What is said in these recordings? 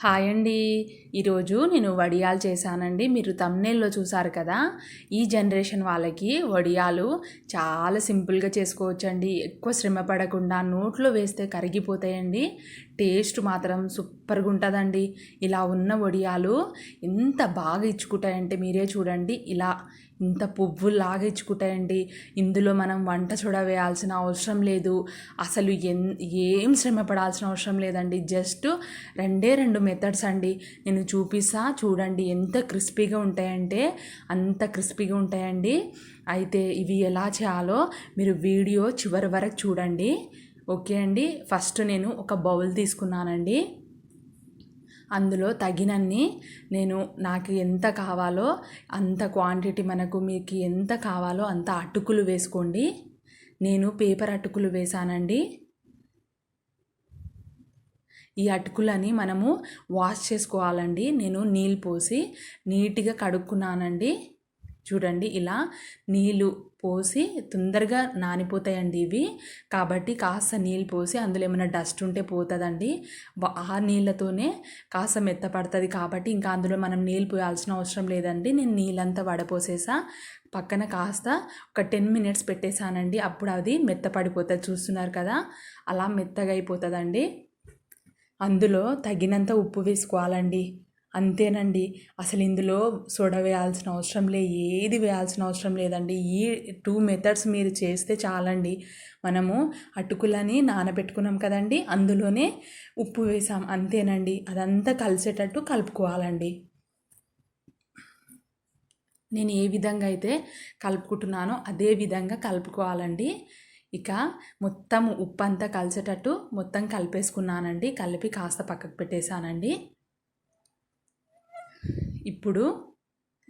Hi అండి. ఈరోజు నేను వడియాలు చేశానండి. మీరు తమ్నేల్లో చూసారు కదా ఈ జనరేషన్ వాళ్ళకి వడియాలు చాలా సింపుల్గా చేసుకోవచ్చండి. ఎక్కువ శ్రమ పడకుండా నోట్లో వేస్తే కరిగిపోతాయండి. టేస్ట్ మాత్రం సూపర్గా ఉంటుందండి. ఇలా ఉన్న వడియాలు ఎంత బాగా ఇచ్చుకుంటాయంటే మీరే చూడండి. ఇలా ఇంత పువ్వులాగా ఇచ్చుకుంటాయండి ఇందులో మనం వంట చూడ వేయాల్సిన అవసరం లేదు. అసలు ఎన్ ఏం శ్రమ పడాల్సిన అవసరం లేదండి. జస్ట్ రెండే రెండు మెథడ్స్ అండి. నేను చూపిస్తా చూడండి ఎంత క్రిస్పీగా ఉంటాయంటే అంత క్రిస్పీగా ఉంటాయండి. అయితే ఇవి ఎలా చేయాలో మీరు వీడియో చివరి వరకు చూడండి. ఓకే అండి. ఫస్ట్ నేను ఒక బౌల్ తీసుకున్నానండి. అందులో తగినన్ని నేను నాకు ఎంత కావాలో అంత క్వాంటిటీ మనకు మీకు ఎంత కావాలో అంత అటుకులు వేసుకోండి. నేను పేపర్ అటుకులు వేసానండి. ఈ అటుకులని మనము వాష్ చేసుకోవాలండి. నేను నీళ్ళు పోసి నీట్గా కడుక్కున్నానండి. చూడండి ఇలా నీళ్ళు పోసి తొందరగా నానిపోతాయండి ఇవి. కాబట్టి కాస్త నీళ్ళు పోసి అందులో ఏమైనా డస్ట్ ఉంటే పోతుందండి. ఆ నీళ్ళతోనే కాస్త మెత్తపడుతుంది కాబట్టి ఇంకా అందులో మనం నీళ్ళు పోయాల్సిన అవసరం లేదండి. నేను నీళ్ళంతా వడపోసేసా. పక్కన కాస్త ఒక టెన్ మినిట్స్ పెట్టేశానండి. అప్పుడు అది మెత్తపడిపోతుంది చూస్తున్నారు కదా. అలా మెత్తగా అయిపోతుందండి. అందులో తగినంత ఉప్పు వేసుకోవాలండి. అంతేనండి. అసలు ఇందులో సోడా వేయాల్సిన అవసరం లే ఏది వేయాల్సిన అవసరం లేదండి. ఈ టూ మెథడ్స్ మీరు చేస్తే చాలండి. మనము అటుకులని నానబెట్టుకున్నాం కదండి అందులోనే ఉప్పు వేసాం అంతేనండి. అదంతా కలిసేటట్టు కలుపుకోవాలండి. నేను ఏ విధంగా అయితే కలుపుకుంటున్నానో అదే విధంగా కలుపుకోవాలండి. ఇక మొత్తం ఉప్పు అంతా కలిసేటట్టు మొత్తం కలిపేసుకున్నానండి. కలిపి కాస్త పక్కకు పెట్టేశానండి. ఇప్పుడు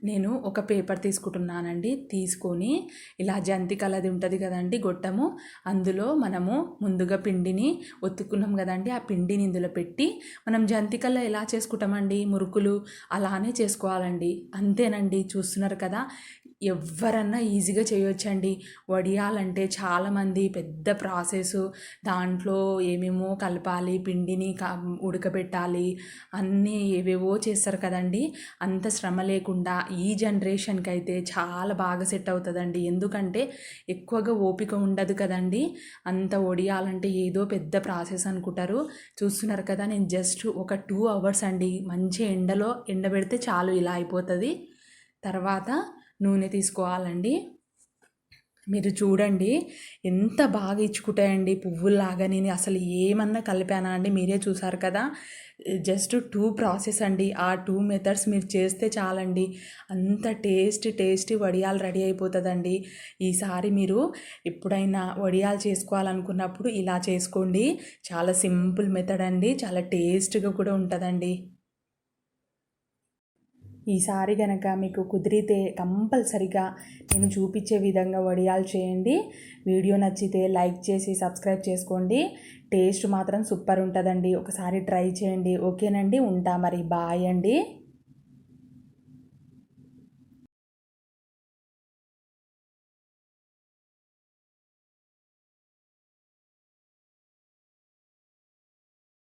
నేను ఒక పేపర్ తీసుకుంటున్నానండి. తీసుకొని ఇలా జంతి కలది ఉంటుంది కదండి గొట్టము. అందులో మనము ముందుగా పిండిని ఒత్తుకున్నాం కదండి. ఆ పిండిని ఇందులో పెట్టి మనం జంతికల్లో ఎలా చేసుకుంటామండి? మురుకులు అలానే చేసుకోవాలండి. అంతేనండి. చూస్తున్నారు కదా? ఎవరన్నా ఈజీగా చేయొచ్చండి. వడియాలంటే చాలామంది పెద్ద ప్రాసెస్. దాంట్లో ఏమేమో కలపాలి పిండిని ఉడకబెట్టాలి అన్నీ ఏవేవో చేస్తారు కదండి. అంత శ్రమ లేకుండా ఈ జనరేషన్కి అయితే చాలా బాగా సెట్ అవుతుందండి ఎందుకంటే ఎక్కువగా ఓపిక ఉండదు కదండి. అంత వడియాలంటే ఏదో పెద్ద ప్రాసెస్ అనుకుంటారు. చూస్తున్నారు కదా నేను జస్ట్ ఒక టూ అవర్స్ అండి. మంచి ఎండలో ఎండబెడితే చాలు ఇలా అయిపోతుంది. తర్వాత నూనె తీసుకోవాలండి. మీరు చూడండి ఎంత బాగా ఇచ్చుకుంటాయండి పువ్వుల్లాగా. నేను అసలు ఏమన్నా కలిపానా అండి? మీరే చూసారు కదా. జస్ట్ టూ ప్రాసెస్ అండి. ఆ టూ మెథడ్స్ మీరు చేస్తే చాలండి. అంత టేస్ట్ టేస్టీ వడియాలు రెడీ అయిపోతుందండి. ఈసారి మీరు ఎప్పుడైనా వడియాలు చేసుకోవాలనుకున్నప్పుడు ఇలా చేసుకోండి. చాలా సింపుల్ మెథడ్ అండి. చాలా టేస్ట్గా కూడా ఉంటుందండి. ఈసారి కనుక మీకు కుదిరితే కంపల్సరిగా నేను చూపించే విధంగా వడియాలు చేయండి. వీడియో నచ్చితే లైక్ చేసి సబ్స్క్రైబ్ చేసుకోండి. టేస్ట్ మాత్రం సూపర్ ఉంటుందండి. ఒకసారి ట్రై చేయండి. ఓకేనండి? ఉంటా మరి. బాయ్ అండి.